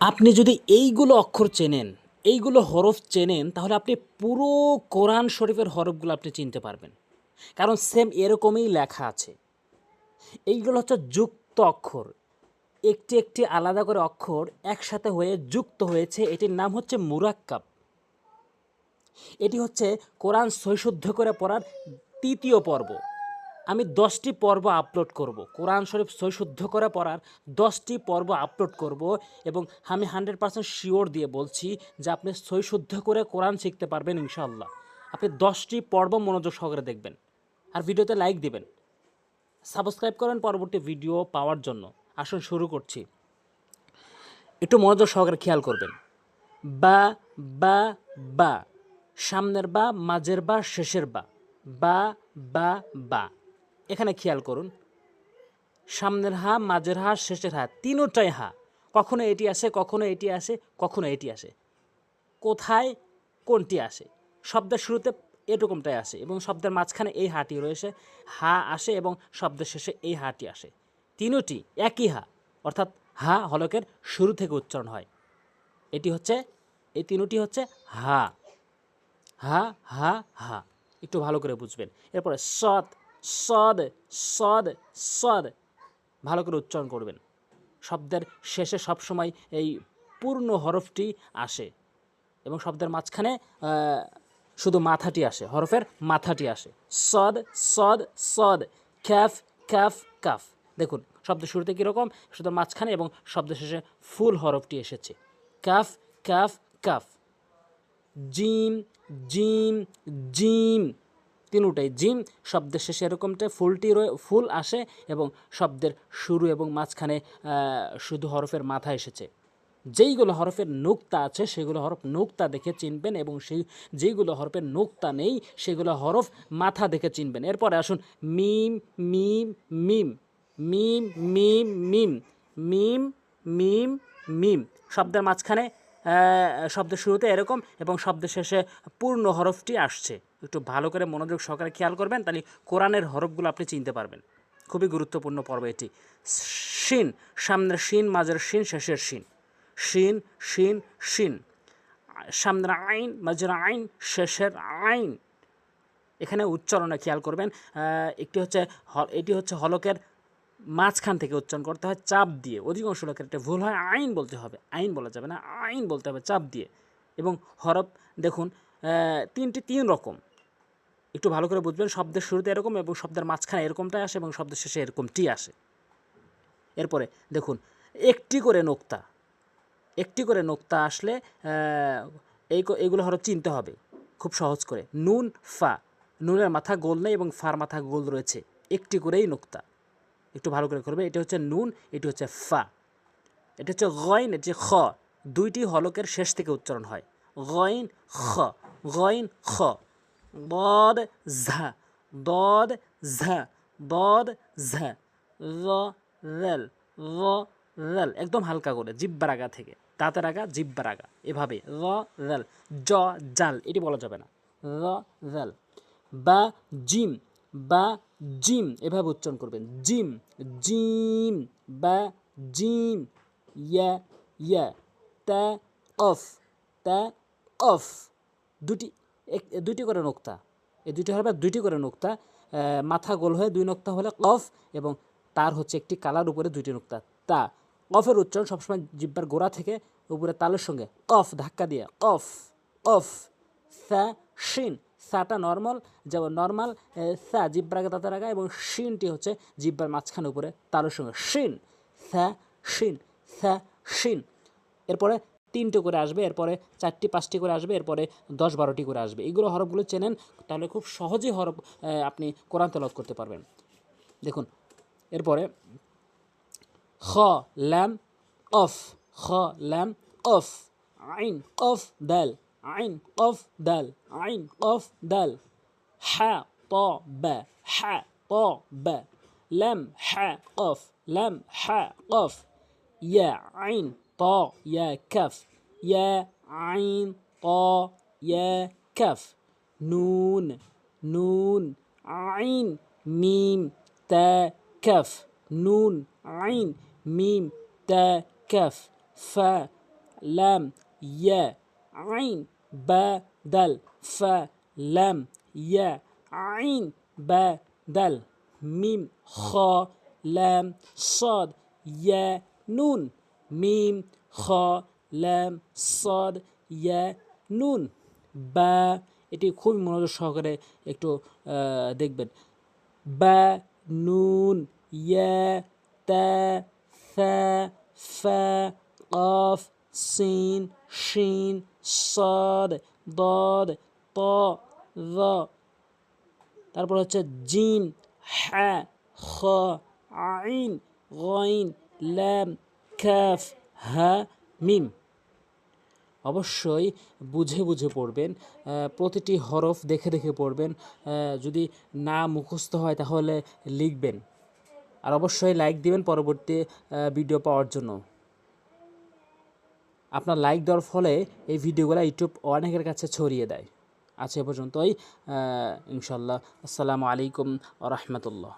আপনি যদি এইগুলো অক্ষর চেনেন, এইগুলো হরফ চেনেন, তাহলে আপনি পুরো কোরআন শরীফের হরফগুলো আপনি চিনতে পারবেন। কারণ সেম এরকমই লেখা আছে। এইগুলো হচ্ছে যুক্ত অক্ষর। একটি একটি আলাদা করে অক্ষর একসাথে হয়ে যুক্ত হয়েছে, এটির নাম হচ্ছে মুরাক্কাব। এটি হচ্ছে কোরআন সৈশুদ্ধ করে পড়ার তৃতীয় পর্ব। আমি দশটি পর্ব আপলোড করব। কোরআন শরীফ সৈশুদ্ধ করে পড়ার দশটি পর্ব আপলোড করব এবং আমি হান্ড্রেড পার্সেন্ট শিওর দিয়ে বলছি যে আপনি সৈশুদ্ধ করে কোরআন শিখতে পারবেন ইনশাল্লাহ আপনি দশটি পর্ব মনোযোগ সহকারে দেখবেন আর ভিডিওতে লাইক দিবেন। সাবস্ক্রাইব করেন পরবর্তী ভিডিও পাওয়ার জন্য। আসুন শুরু করছি। একটু মনোযোগ সহকারে খেয়াল করবেন। বা বা বা, সামনের বা, মাঝের বা, শেষের বা। বা বা বা। এখানে খেয়াল করুন। সামনের হা, মাঝের হা, শেষের হা, তিনোটাই হা। কখনো এটি আসে, কখনো এটি আসে, কখনো এটি আসে। কোথায় কোনটি আসে? শব্দের শুরুতে এরকমটাই আসে এবং শব্দের মাঝখানে এই হাটি রয়েছে। হা আসে এবং শব্দের শেষে এই হাটি আসে। তিনোটি একই হা, অর্থাৎ হা হলকের শুরু থেকে উচ্চারণ হয়। এটি হচ্ছে, এই তিনোটি হচ্ছে হা। হা হা হা। একটু ভালো করে বুঝবেন। এরপরে সদ সদ সদ সদ। ভালো করে উচ্চারণ করবেন। শব্দের শেষে সবসময় এই পূর্ণ হরফটি আসে এবং শব্দের মাঝখানে শুধু মাথাটি আসে, হরফের মাথাটি আসে। সদ সদ সদ ক্যাফ ক্যাফ কাফ। দেখুন, শব্দ শুরুতে কীরকম? শুধু মাঝখানে এবং শব্দ শেষে ফুল হরফটি এসেছে। কাফ কাফ কাফ। জিম জিম জিম। তিনটাই। জিম শব্দের শেষে এরকমটা ফুলটি ফুল আসে এবং শব্দের শুরু এবং মাঝখানে শুধু হরফের মাথা এসেছে। যেইগুলো হরফের নোক্তা আছে, সেগুলো হরফ নোক্তা দেখে চিনবেন এবং সেই যেইগুলো হরফের নোক্তা নেই, সেগুলো হরফ মাথা দেখে চিনবেন। এরপরে আসুন, মিম মিম মিম মিম মিম মিম মিম মিম মিম। শব্দের মাঝখানে আহ, শব্দের শুরুতে এরকম এবং শব্দের শেষে পূর্ণ হরফটি আসছে। একটু ভালো করে মনোযোগ সহকারে খেয়াল করবেন তাহলে কোরআনের হরফগুলো আপনি চিনতে পারবেন। খুবই গুরুত্বপূর্ণ পর্ব এটি। শিন সামনের শিন মাঝের শিন শেষের শিন। শিন শিন শিন। সামনের আইন মাঝের আইন শেষের আইন। এখানে উচ্চারণে খেয়াল করবেন একটি হচ্ছে এটি হচ্ছে হলকের মাঝখান থেকে উচ্চারণ করতে হয় চাপ দিয়ে। অধিকাংশ লোকের একটা ভুল হয়, আইন বলতে হবে। আইন বলা যাবে না, আইন বলতে হবে চাপ দিয়ে। এবং হরফ, দেখুন তিনটি তিন রকম। একটু ভালো করে বুঝবেন, শব্দের শুরুতে এরকম এবং শব্দের মাঝখানে এরকমটাই আসে এবং শব্দের শেষে এরকমটি আসে। এরপরে, দেখুন, একটি করে নোক্তা। একটি করে নোক্তা আসলে এই এইগুলো হরফ চিনতে হবে, খুব সহজ করে। নুন, ফা। নুনের মাথা গোল নেই এবং ফার মাথা গোল রয়েছে। একটি করেই নোক্তা। একটু ভালো করে করবে। এটা হচ্ছে নুন, এটি হচ্ছে ফা। এটা হচ্ছে এটি হচ্ছে খ। দুইটি হলকের শেষ থেকে উচ্চারণ হয়। গয়ন খ। গয়ন খ। দদ ঝা। দদ ঝা। দদ ঝা। রেল। রেল। একদম হালকা করে। জিব্বার আগা থেকে। দাঁতের আগা জিব্বার আগা এভাবে। র রেল। জ, জাল। এটি বলা যাবে না। র রেল। বা, জিম। বা জিম, এভাবে উচ্চারণ করবেন। জিম জিম, বা জিম, ইয়া ইয়া, তা, অফ তা, অফ। দুটি দুটি করে নোক্তা। এই দুটি হবে দুইটি করে নোক্তা। মাথা গোল হয়ে দুই নোক্তা হলে কফ এবং তার হচ্ছে একটি কালার উপরে দুইটি নোক্তা। তা কফের উচ্চারণ সবসময় জিব্বার গোড়া থেকে উপরে তালের সঙ্গে। কফ ধাক্কা দিয়ে। কফ কফ সা, শিন। সাটা নর্মাল যেমন নর্মাল সা জিব্বার আগে তাতে রাখা এবং শিনটি হচ্ছে জিব্বার মাঝখানে উপরে তালের সঙ্গে শিন, সা শিন সা, শিন। এরপরে তিনটে করে আসবে, এরপরে চারটি, পাঁচটি করে আসবে, এরপরে দশ, বারোটি করে আসবে। এগুলো হরফগুলো চেনেন, তাহলে খুব সহজেই হরফ আপনি কোরআন তেলাওয়াত করতে পারবেন। দেখুন, এরপরে খ, ল্যাম, অফ, খ, ল্যাম, অফ, আইন, অফ, দাল। عين قف دال عين قف دال ح ط ب ح ط ب. لم ح قف. لم ح قف. يا عين ط يا كف. يا عين ط يا كف. نون نون. عين ميم تا كف. نون عين ميم تا كف. ف لام يا আইন بدل দাল ফা লাম ইয়া আইন বা দাল মিম খ লাম সদ ইয়া নুন মিম খ লাম সদ ইয়া নুন এটি খুবই মনোযোগ সহকারে একটু দেখবেন। বা, নুন ইয়া তা, ফা ফা অফ সিন, শিন সদ, দদ, ত তারপর হচ্ছে জিন, হ্যা, খ, আইন, গইন, ল্যাম, ক্যাফ, হ্যা, মিম। অবশ্যই বুঝে বুঝে পড়বেন প্রতিটি হরফ দেখে দেখে পড়বেন যদি না মুখস্থ হয় তাহলে লিখবেন। আর অবশ্যই লাইক দিবেন পরবর্তী ভিডিও পাওয়ার জন্য। আপনার লাইক দেওয়ার ফলে এই ভিডিওগুলো ইউটিউব অনেকের কাছে ছড়িয়ে দেয়। আজ এ পর্যন্তই ইনশাল্লাহ আসসালামু আলাইকুম রহমতুল্লাহ।